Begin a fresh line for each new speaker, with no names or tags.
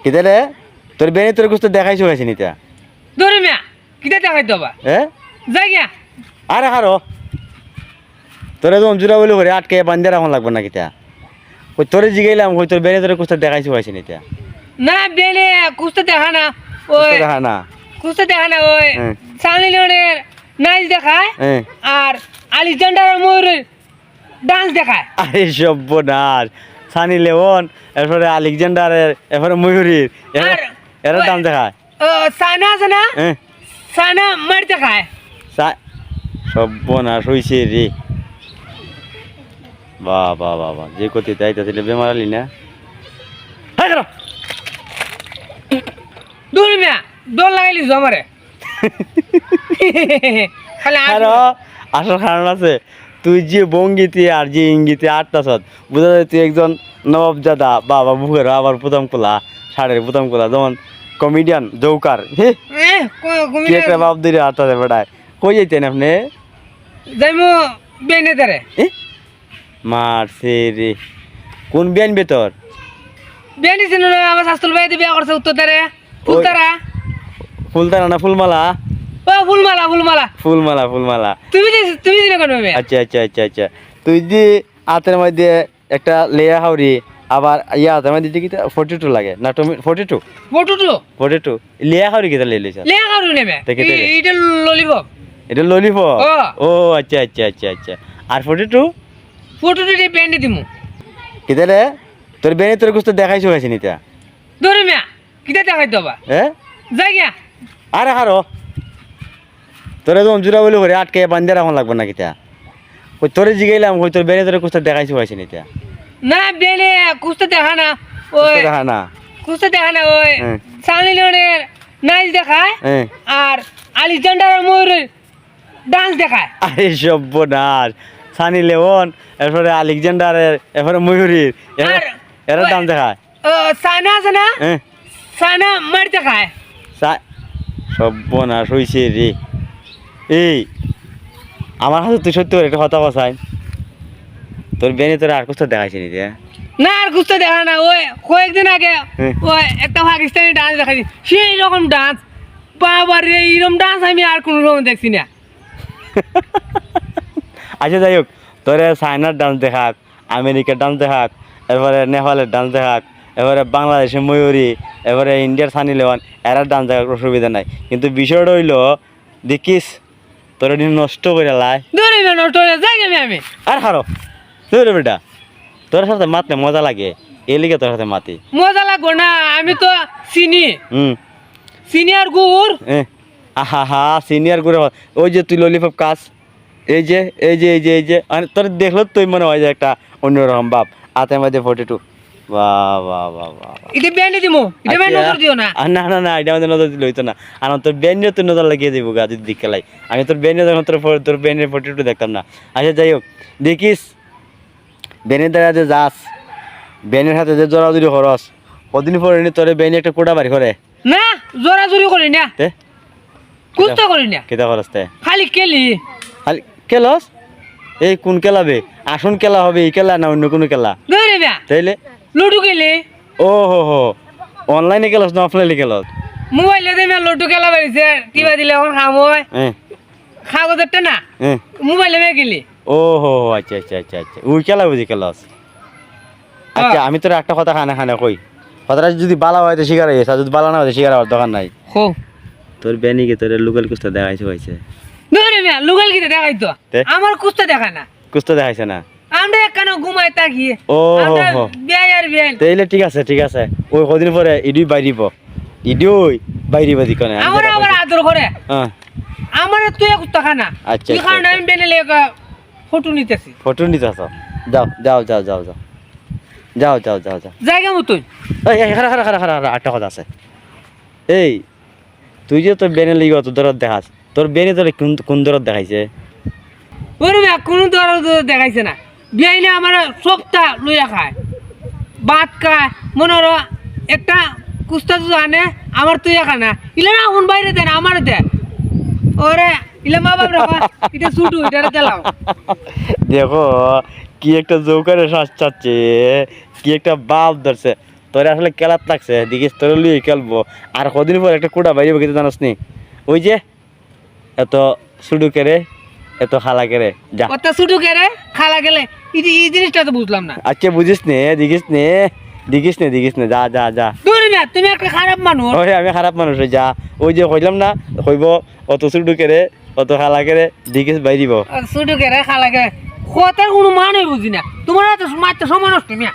কিতা রে? তোর বেনি তোর কুস্ত দেখাইছো গেছি নিতা
ধরে মিয়া কিটা দেখাই দেবা
এ?
যাই গিয়া।
আরে হারো তোরে তো অঞ্জুরা বলে করে আটকে বান্ধে রাখন লাগবে না কিতা ওই তোরে জিগাইলাম ওই তোর বেনি তোর কুস্ত দেখাইছো গেছি নিতা
না বেলে কুস্তা দেখা না ওই
দেখা না।
কুস্তা দেখা না ওই। সানি লিওনের নাচ দেখায় আর আলেকজান্ডার ময়ূরের ডান্স দেখায়।
আরে সব্যনাশ। সানি লেওন এরপরে আলেকজান্ডারের এরপরে ময়ূরীর এরা দাম দেখায়।
সানা আছে না? সানা মার দেখায়।
সা- সর্বনাশ হইছে রে। বা বা বা বা যে কতি তাই তাহলে বেমার আলি না? হাই করো।
দূর মিয়া দোল লাগাইলি আমারে। খালি
আসল কারণ আছে। তুই যে বঙ্গিতে আর যে ইঙ্গিতে আটটাছ বুঝা যায় তুই একজন নবাবজাদা বাবা বুকের আবার প্রথম কোলা ষাড়ের প্রথম কোলা যেমন কমেডিয়ান জৌকার
কো-
একটা বাপ দিলে আটটাছে বেটায়? কই যাইতেন আপনি?
যাইমু বেনে তারে
মারছে রে। কোন বিয়ান বেতর
বেনি চিনো না আমার শাস্তুল ভাই বিয়া করছে উত্তর তারে ফুলতারা।
ফুলতারা না ফুলমালা?
ও ফুলমালা ফুলমালা।
ফুলমালা ফুলমালা।
তুমি তুমি কেন
আচ্ছা আচ্ছা আচ্ছা আচ্ছা। তুই যে হাতের মধ্যে একটা লেয়া হাওড়ি আবার ইয়া হাতের মধ্যে কি ফোর্টি টু লাগে। না তুমি ফোর্টি টু ফোর্টি টু লেয়া হাওড়ি কেটা
নেবে ললিপপ
এটা ললিপপ
ও।
আচ্ছা আচ্ছা আচ্ছা আচ্ছা। আর ফোর্টি টু
ফটোটো দিয়ে প্যান্টে দিমু।
রে? তোর বেনে তোর কুস্ত দেখাইছো গেছি নিতা
ধরে মিয়া কিটা দেখাই
হ্যাঁ?
যাই গিয়া।
আরে হারো। তোরে তো অঞ্জুরা বলে করে আটকে বান্ধে রাখন লাগবে না কিতা? ওই তোরে জিগাইলাম ওই তোর বেনে তোর কুস্ত দেখাইছো গেছি নিতা
না বেলে কুস্তা দেখা না ওই
দেখা না?
কুস্তা দেখা না ওই
হ্যাঁ।
সানি লিওনের নাচ দেখায়
হ্যাঁ।
আর আলেকজান্ডার ময়ূরের ডান্স দেখায়।
আরে সব্যনাশ সানি লেওন এরপরে আলেকজান্ডারের এরপরে ময়ূরীর এরা এরা দেখায়।
ও, সানা আছে না?
হ্যাঁ।
সানা মার দেখায়।
সা- সর্বনাশ হইছে রে। এই আমার হাতে তুই সত্যি করে একটা কথা বসাই। তোর বেনে তোর আর কোথাও দেখাইছে নি?
না আর কুস্তা দেখা না ওই কয়েকদিন আগে
হ্যাঁ।
ওই একটা পাকিস্তানি ডান্স দেখাই সেই রকম ডান্স বাবা রে এইরকম ডান্স আমি আর কোনো রকম দেখছি না।
আচ্ছা যাই হোক তোর চায়নার ডান্স দেখাক আমেরিকার ডান্স দেখাক এরপরে নেপালের ডান্স দেখাক এবারে বাংলাদেশের ময়ূরী এবারে ইন্ডিয়ার সানি লেওয়ান এরা ডান্স দেখার অসুবিধা নাই। কিন্তু বিষয়টা হইল দেখিস তোর এদিন নষ্ট করে লাই।
ধরে মিয়া নষ্ট হয়ে যাই আমি আমি।
আর হারো। তুই রে বেটা। তোর সাথে মাতলে মজা লাগে। এই লিগে তোর সাথে মাতি।
মজা লাগবো না আমি তো চিনি।
হুম।
সিনিয়র গুড়।
আহা হা সিনিয়র করে ওই যে তুই ললিপপ কাজ এই যে এই যে এই যে এই যে। তোর দেখল তুই মনে হয় যে একটা অন্যরকম বাপ। হাতের মধ্যে ফোর্টি টু বাহ বাহ বাহ বাহ বাহ।
এটা ব্যান্ডে দিমু এটা ব্যান্ড। নজর দিও না
না না না এটা আমাদের নজর দিলে হইতো না আর তোর ব্যান্ডেও তোর নজর লাগিয়ে দিব গা যদি দিক আমি তোর যখন তোর ফোর্টি দেখতাম না আচ্ছা যাই হোক দেখিস ব্যানের দ্বারা যে যাস ব্যানের হাতে যে জোড়া জুড়ি খরচ কদিন পরে নি তোর ব্যানে একটা কোটা বাড়ি করে
না করি না
তে
কুস্তা করি না
কেটা খরচ
খালি কেলি
খালি কেলস এই কোন খেলাবে আসন খেলা হবে এই খেলা না অন্য কোনো খেলা তাইলে
লুডু খেলি?
ও হো। হো অনলাইনে খেলস না অফলাইনে খেলস?
মোবাইলে দিয়ে মিয়া লুডু খেলা বেরিয়েছে টিপা দিলে এখন খাম হয়।
হ্যাঁ
কাগজেরটা না?
হ্যাঁ
মোবাইলে মেয়ে গেলি
ও হো হো আচ্ছা আচ্ছা আচ্ছা আচ্ছা। ওই খেলা বুঝি খেলস? আচ্ছা আমি তোর একটা কথা খানা খানা কই। কথাটা যদি বালা হয় তো শিকার হয়েছে যদি বালা না হয় শিকার হওয়ার দোকান নাই।
হো।
তোর বেনিকে তোর লোকাল কুস্তা দেখাইছে হয়েছে
ধরে মিয়া লুগাল কিতে দেখাই আমার কুস্তা দেখা না।
কুস্তা দেখাইছে না?
একখানে ঘুমাই তাকিয়ে
ও হো।
বিয়াই
তাইলে ঠিক আছে ঠিক আছে। ওই কদিন পরে ইডুই বাইরিব। ইডুই বাইরিব দিকনে
আমার আবার আদর করে।
হ্যাঁ।
আমার তুই কুস্তা খানা।
আচ্ছা,
তুই
আচ্ছা,
খানা আমি বেনে ফটো নিতেছি।
ফটো নিতে আসো যাও যাও যাও যাও যাও। যাও যাও যাও যাও।
জায়গা মতন
এই খারা একটা কথা আছে। এই তুই যে তোর বেনে লিগ তোর দরদ দেখাস তোর বেনে তোর কোন কোন দরদ দেখাইছে?
ওরে কোনো ধর দেখাইছে না। বিয়াই না আমার সবটা লইয়া খায়। ভাত খায়, মনে হলো একটা কুস্তা যদি আনে, আমার তুই খানা ইলে না কোন বাইরে দেন, আমার দে ওরে, ইলে মা বাপ রাখা এটা ছুটু এটা দিলাম
দেখো, কি একটা জৌকারে শ্বাস চাচ্ছে কি একটা বাপ ধরছে। তো তোর আসলে খেলাত লাগছে, দেখিস, তোর লিয়ে খেলব। আর কদিন পর একটা কুড়া বাইরে কিন্তু জানাস নি ওই যে, এত সুডু কেরে এত খালা কেরে যা।
কত ছুটু কেরে খালা গেলে এই জিনিসটা তো বুঝলাম না।
আচ্ছা বুঝিস নে দেখিস নে দেখিস নে দেখিস নে যা যা যা।
দূর মিয়া তুমি একটা খারাপ মানুষ।
ওই আমি খারাপ মানুষ যা। ওই যে কইলাম না কইব অত সুডু কেরে অত খালা কেরে দেখিস বাইরিব।
ছুটু কেরে খালা গেলে কথার কোনো মানে বুঝি না। তোমার এত মাত্র সময় নষ্ট মিয়া।